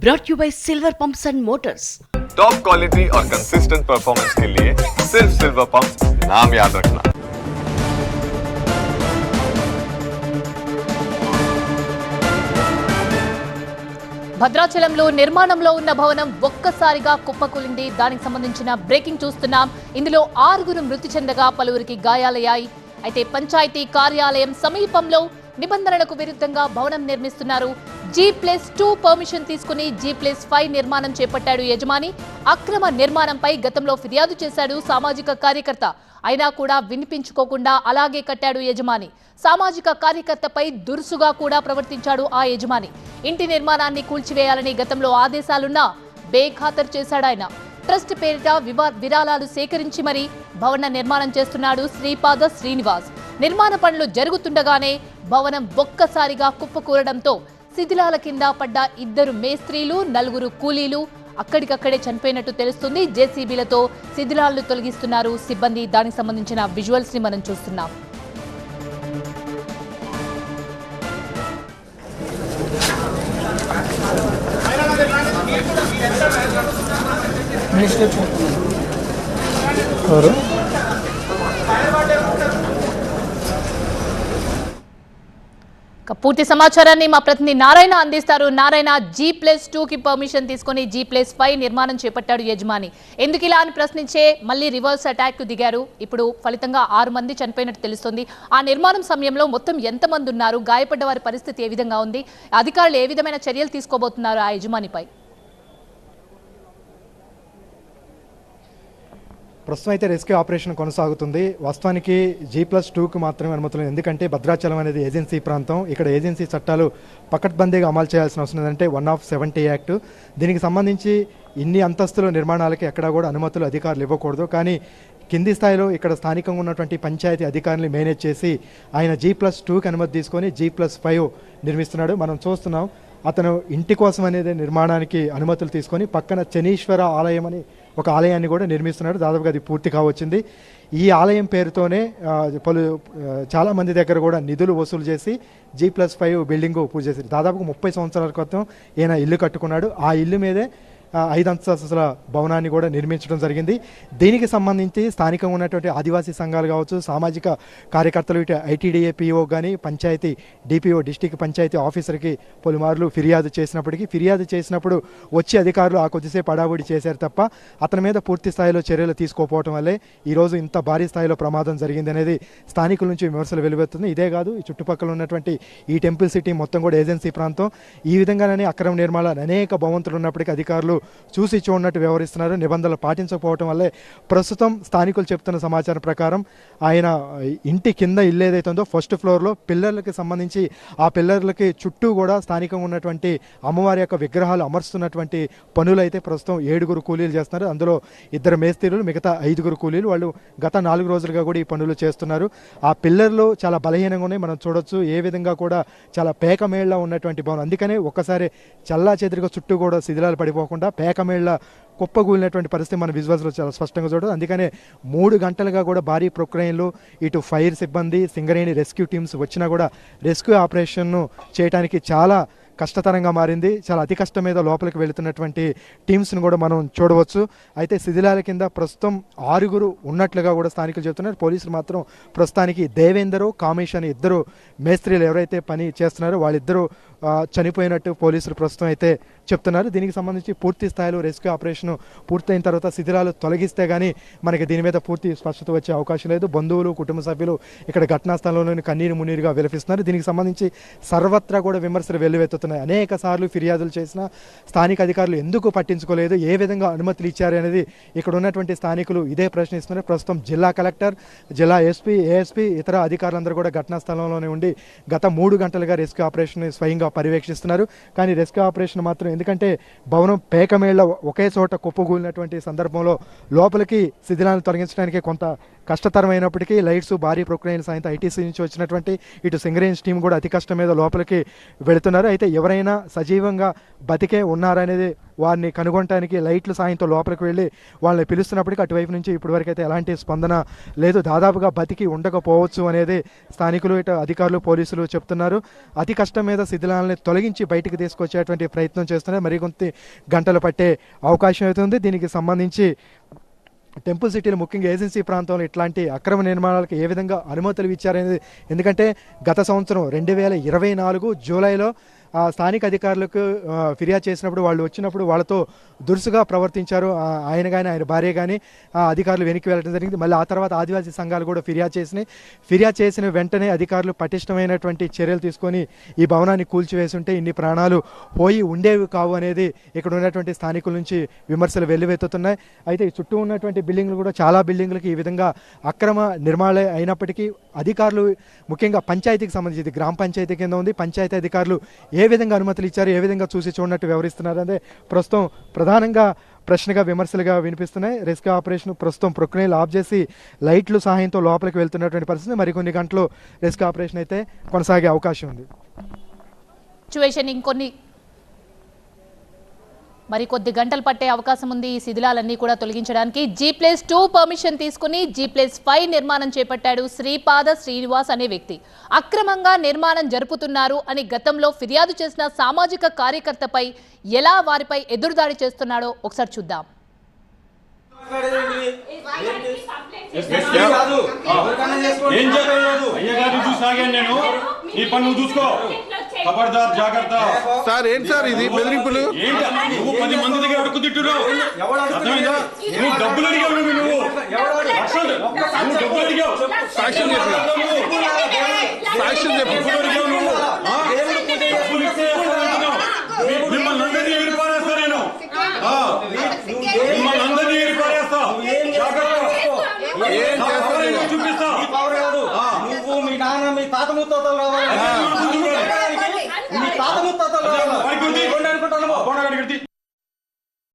brought you by Silver Pumps and Motors. Top quality और consistent performance के लिए सिर्फ सिल्वर पंप नाम याद रखना భద్రాచలంలో నిర్మాణంలో ఉన్న భవనం ఒక్కసారిగా కుప్పకూలింది దానికి సంబంధించిన బ్రేకింగ్ చూస్తున్నాం ఇందులో ఆరుగురు మృతి చెందగా పలువురికి గాయాలయ్యాయి అయితే పంచాయతీ కార్యాలయం సమీపంలో నిబంధనలకు విరుద్ధంగా భవనం నిర్మిస్తున్నారు. జీ ప్లస్ టూ పర్మిషన్ తీసుకుని జీ ప్లస్ ఫైవ్ నిర్మాణం చేపట్టాడు యజమాని. అక్రమ నిర్మాణంపై గతంలో ఫిర్యాదు చేశాడు సామాజిక కార్యకర్త. అయినా కూడా వినిపించుకోకుండా అలాగే కట్టాడు యజమాని. సామాజిక కార్యకర్తపై దురుసుగా కూడా ప్రవర్తించాడు ఆ యజమాని. ఇంటి నిర్మాణాన్ని కూల్చివేయాలని గతంలో ఆదేశాలున్నా బేఖాతరు చేశాడాయన ట్రస్ట్ పేరిట వివా- విరాళాలు సేకరించి మరీ భవన నిర్మాణం చేస్తున్నాడు శ్రీపాద శ్రీనివాస్. నిర్మాణ పనులు జరుగుతుండగానే భవనం ఒక్కసారిగా కుప్పకూలడంతో శిథిలాల కింద పడ్డ ఇద్దరు మేస్త్రీలు నలుగురు కూలీలు అక్కడికక్కడే చనిపోయినట్టు తెలుస్తుంది. జేసీబీలతో శిథిలాలను తొలగిస్తున్నారు సిబ్బంది. దానికి సంబంధించిన విజువల్స్ని మనం చూస్తున్నాం. ఎవరు? పూర్తి సమాచారాన్ని మా ప్రతినిధి నారాయణ అందిస్తారు. నారాయణ జీ ప్లస్ టూకి పర్మిషన్ తీసుకొని జీ ప్లస్ ఫైవ్ నిర్మాణం చేపట్టాడు యజమాని. ఎందుకు ఇలా అని ప్రశ్నించే మళ్ళీ రివర్స్ అటాక్కు దిగారు. ఇప్పుడు ఫలితంగా ఆరు మంది చనిపోయినట్టు తెలుస్తుంది. ఆ నిర్మాణం సమయంలో మొత్తం ఎంతమంది ఉన్నారు? గాయపడ్డ వారి పరిస్థితి ఏ విధంగా ఉంది? అధికారులు ఏ విధమైన చర్యలు తీసుకోబోతున్నారు ఆ యజమానిపై? ప్రస్తుతం అయితే రెస్క్యూ ఆపరేషన్ కొనసాగుతుంది. వాస్తవానికి జీ ప్లస్ టూకి మాత్రమే అనుమతులు ఎందుకంటే భద్రాచలం అనేది ఏజెన్సీ ప్రాంతం. ఇక్కడ ఏజెన్సీ చట్టాలు పకడ్బందీగా అమలు చేయాల్సిన అవసరం ఏంటంటే వన్ ఆఫ్ సెవెంటీ యాక్ట్ దీనికి సంబంధించి ఇన్ని అంతస్తుల నిర్మాణాలకి ఎక్కడా కూడా అనుమతులు అధికారులు ఇవ్వకూడదు. కానీ కింది స్థాయిలో ఇక్కడ స్థానికంగా ఉన్నటువంటి పంచాయతీ అధికారులు మేనేజ్ చేసి ఆయన జీ ప్లస్ టూకి అనుమతి తీసుకొని జీ ప్లస్ ఫైవ్ నిర్మిస్తున్నాడు. మనం చూస్తున్నాం అతను ఇంటి కోసం అనేది నిర్మాణానికి అనుమతులు తీసుకొని పక్కన శనీశ్వర ఆలయం అని ఒక ఆలయాన్ని కూడా నిర్మిస్తున్నాడు దాదాపుగా అది పూర్తి కావచ్చింది. ఈ ఆలయం పేరుతోనే పలు చాలామంది చాలా మంది దగ్గర కూడా నిధులు వసూలు చేసి జీ ప్లస్ ఫైవ్ బిల్డింగ్ పూజ చేశారు. దాదాపు ముప్పై సంవత్సరాల క్రితం ఈయన ఇల్లు కట్టుకున్నాడు. ఆ ఇల్లు మీదే ఐదంతస్తుల భవనాన్ని కూడా నిర్మించడం జరిగింది. దీనికి సంబంధించి స్థానికంగా ఉన్నటువంటి ఆదివాసీ సంఘాలు కావచ్చు సామాజిక కార్యకర్తలు ఇటు ఐటీడీఏ పిఓ కానీ పంచాయతీ డిపిఓ డిస్టిక్ పంచాయతీ ఆఫీసర్కి పలుమార్లు ఫిర్యాదు చేసినప్పటికీ ఫిర్యాదు చేసినప్పుడు వచ్చి అధికారులు ఆ కొద్దిసేపు అడావుడి చేశారు తప్ప అతని మీద పూర్తి స్థాయిలో చర్యలు తీసుకోకపోవడం వల్లే ఈరోజు ఇంత భారీ స్థాయిలో ప్రమాదం జరిగింది అనేది స్థానికుల నుంచి విమర్శలు వెలువెత్తుంది. ఇదే కాదు ఈ చుట్టుపక్కల ఉన్నటువంటి ఈ టెంపుల్ సిటీ మొత్తం కూడా ఏజెన్సీ ప్రాంతం. ఈ విధంగానే అక్రమ నిర్మాణాలు అనేక భవంతులు ఉన్నప్పటికీ అధికారులు చూసి చూడనట్టు వ్యవహరిస్తున్నారు. నిబంధనలు పాటించకపోవటం వల్లే ప్రస్తుతం స్థానికులు చెప్తున్న సమాచారం ప్రకారం ఆయన ఇంటి కింద ఇల్లు ఏదైతే ఉందో ఫస్ట్ ఫ్లోర్లో పిల్లర్లకి సంబంధించి ఆ పిల్లర్లకి చుట్టూ కూడా స్థానికంగా ఉన్నటువంటి అమ్మవారి యొక్క విగ్రహాలు అమర్చుతున్నటువంటి పనులు అయితే ప్రస్తుతం ఏడుగురు కూలీలు చేస్తున్నారు. అందులో ఇద్దరు మేస్త్రీలు మిగతా ఐదుగురు కూలీలు. వాళ్ళు గత నాలుగు రోజులుగా కూడా ఈ పనులు చేస్తున్నారు. ఆ పిల్లర్లు చాలా బలహీనంగా ఉన్నాయి. మనం చూడొచ్చు ఏ విధంగా కూడా చాలా పేకమేళ్ళ ఉన్నటువంటి భవనం. అందుకనే ఒక్కసారి చల్లా చెదిరిగా చుట్టూ కూడా శిథిలాలు పడిపోకుండా పేకమేళ్ళ కుప్పగూలినటువంటి పరిస్థితి మన విజువల్స్లో చాలా స్పష్టంగా చూడదు అందుకనే మూడు గంటలుగా కూడా భారీ ప్రొక్రయన్లు ఇటు ఫైర్ సిబ్బంది సింగరేణి రెస్క్యూ టీమ్స్ వచ్చినా కూడా రెస్క్యూ ఆపరేషన్ను చేయడానికి చాలా కష్టతరంగా మారింది. చాలా అతి కష్టం మీద లోపలికి వెళుతున్నటువంటి టీమ్స్ను కూడా మనం చూడవచ్చు. అయితే శిథిలాల కింద ప్రస్తుతం ఆరుగురు ఉన్నట్లుగా కూడా స్థానికులు చెబుతున్నారు. పోలీసులు మాత్రం ప్రస్తుతానికి దేవేందరు కామేష్ అని ఇద్దరు మేస్త్రీలు ఎవరైతే పని చేస్తున్నారో వాళ్ళిద్దరూ చనిపోయినట్టు పోలీసులు ప్రస్తుతం అయితే చెప్తున్నారు. దీనికి సంబంధించి పూర్తి స్థాయిలో రెస్క్యూ ఆపరేషన్ పూర్తయిన తర్వాత శిథిలాలు తొలగిస్తే కానీ మనకి దీని మీద పూర్తి స్పష్టత వచ్చే అవకాశం లేదు. బంధువులు కుటుంబ సభ్యులు ఇక్కడ ఘటనా స్థలంలోని కన్నీరు మున్నీరుగా విలపిస్తున్నారు. దీనికి సంబంధించి సర్వత్రా కూడా విమర్శలు వెల్లువెత్తుతున్నాయి అనేక సార్లు ఫిర్యాదులు చేసిన స్థానిక అధికారులు ఎందుకు పట్టించుకోలేదు? ఏ విధంగా అనుమతులు ఇచ్చారు అనేది ఇక్కడ ఉన్నటువంటి స్థానికులు ఇదే ప్రశ్నిస్తున్నారు. ప్రస్తుతం జిల్లా కలెక్టర్ జిల్లా ఎస్పీ ఏఎస్పీ ఇతర అధికారులందరూ కూడా ఘటనా స్థలంలోనే ఉండి గత మూడు గంటలుగా రెస్క్యూ ఆపరేషన్ స్వయంగా పర్యవేక్షిస్తున్నారు. కానీ రెస్క్యూ ఆపరేషన్ మాత్రం ఎందుకంటే భవనం పేకమేళ్ళ ఒకే చోట కుప్పగూలినటువంటి సందర్భంలో లోపలికి శిథిలాలను తొలగించడానికి కొంత కష్టతరమైనప్పటికీ లైట్స్ భారీ ప్రొక్లైన్ సాయంత్రం ఐటీసీ నుంచి వచ్చినటువంటి ఇటు సింగరేంజ్ టీం కూడా అతి కష్టం మీద లోపలికి వెళుతున్నారు. అయితే ఎవరైనా సజీవంగా బతికే ఉన్నారనేది వారిని కనుగొనడానికి లైట్ల సాయంతో లోపలికి వెళ్ళి వాళ్ళని పిలుస్తున్నప్పటికీ అటువైపు నుంచి ఇప్పటివరకు అయితే ఎలాంటి స్పందన లేదు. దాదాపుగా బతికి ఉండకపోవచ్చు అనేది స్థానికులు ఇటు అధికారులు పోలీసులు చెప్తున్నారు. అతి కష్టం మీద శిథిలాలని తొలగించి బయటికి తీసుకొచ్చేటువంటి ప్రయత్నం చేస్తున్నారు. మరికొంత గంటలు పట్టే అవకాశం అయితే ఉంది. దీనికి సంబంధించి టెంపుల్ సిటీలు ముఖ్యంగా ఏజెన్సీ ప్రాంతంలో ఇట్లాంటి అక్రమ నిర్మాణాలకు ఏ విధంగా అనుమతులు ఇచ్చారనేది. ఎందుకంటే గత సంవత్సరం రెండు వేల ఇరవై నాలుగు జూలైలో స్థానిక అధికారులకు ఫిర్యాదు చేసినప్పుడు వాళ్ళు వచ్చినప్పుడు వాళ్ళతో దురుసుగా ప్రవర్తించారు. ఆయన కానీ ఆయన భార్య కానీ ఆ అధికారులు వెనక్కి వెళ్ళడం జరిగింది. మళ్ళీ ఆ తర్వాత ఆదివాసీ సంఘాలు కూడా ఫిర్యాదు చేసినాయి. ఫిర్యాదు చేసిన వెంటనే అధికారులు పటిష్టమైనటువంటి చర్యలు తీసుకొని ఈ భవనాన్ని కూల్చివేసి ఉంటే ఇన్ని ప్రాణాలు పోయి ఉండేవి కావు అనేది ఇక్కడ ఉన్నటువంటి స్థానికుల నుంచి విమర్శలు వెల్లువెత్తుతున్నాయి. అయితే ఈ చుట్టూ ఉన్నటువంటి బిల్డింగ్లు కూడా చాలా బిల్డింగ్లకి ఈ విధంగా అక్రమ నిర్మాణాలే అయినప్పటికీ అధికారులు ముఖ్యంగా పంచాయతీకి సంబంధించి గ్రామ పంచాయతీ కింద ఉంది. పంచాయతీ అధికారులు ఏ ఏ విధంగా అనుమతులు ఇచ్చారు ఏ విధంగా చూసి చూడనట్టు వివరిస్తున్నారు అదే ప్రస్తుతం ప్రధానంగా ప్రశ్నగా విమర్శలుగా వినిపిస్తున్నాయి. రెస్క్యూ ఆపరేషన్ ప్రస్తుతం ప్రొక్రియలు ఆఫ్ చేసి లైట్లు సహాయంతో లోపలికి వెళ్తున్నటువంటి పరిస్థితి మరికొన్ని గంటలు రెస్క్యూ ఆపరేషన్ అయితే కొనసాగే అవకాశం ఉంది. ఇంకొన్ని మరి కొద్ది గంటలు పట్టే అవకాశం ఉంది ఈ శిథిలాలన్నీ కూడా తొలగించడానికి. జీ ప్లేస్ టూ పర్మిషన్ తీసుకుని జీ ప్లేస్ ఫైవ్ నిర్మాణం చేపట్టాడు శ్రీపాద శ్రీనివాస్ అనే వ్యక్తి. అక్రమంగా నిర్మాణం జరుపుతున్నారు అని గతంలో ఫిర్యాదు చేసిన సామాజిక కార్యకర్తపై ఎలా వారిపై ఎదురుదాడి చేస్తున్నాడో ఒకసారి చూద్దాం. ఏం నేను. ఈ పని చూసుకో. ఖబర్దార్ జాగ్రత్త. సార్ ఏంటి సార్ ఇది బెదిరింపులు? నువ్వు పది మంది దగ్గర అడుగు తిట్టున్నావు నువ్వు డబ్బులు అడిగావు నువ్వు. నువ్వు లక్షలు. నువ్వు డబ్బులు అడిగావు. సాక్ష్యం చెప్పు. సాక్ష్యం చెప్పు. డబ్బులు అడిగావు నువ్వు. ఆ? డబ్బులు ఇస్తే వేస్తానంటున్నావు. మీ- మిమ్మల్ని అందరినీ ఎగిరి పారేస్తా నేను? ఆ. మిమ్మల్ని అందరినీ ఎగిరి పారేస్తా? జాగ్రత్త. ఏం నా చేస్తారు పవర్ ఏంటో చూపిస్తా. నువ్వు మీ నాన్న మీ తాత ముత్తాతలు రావాలి. అనుకుంటాను బోండా గడికి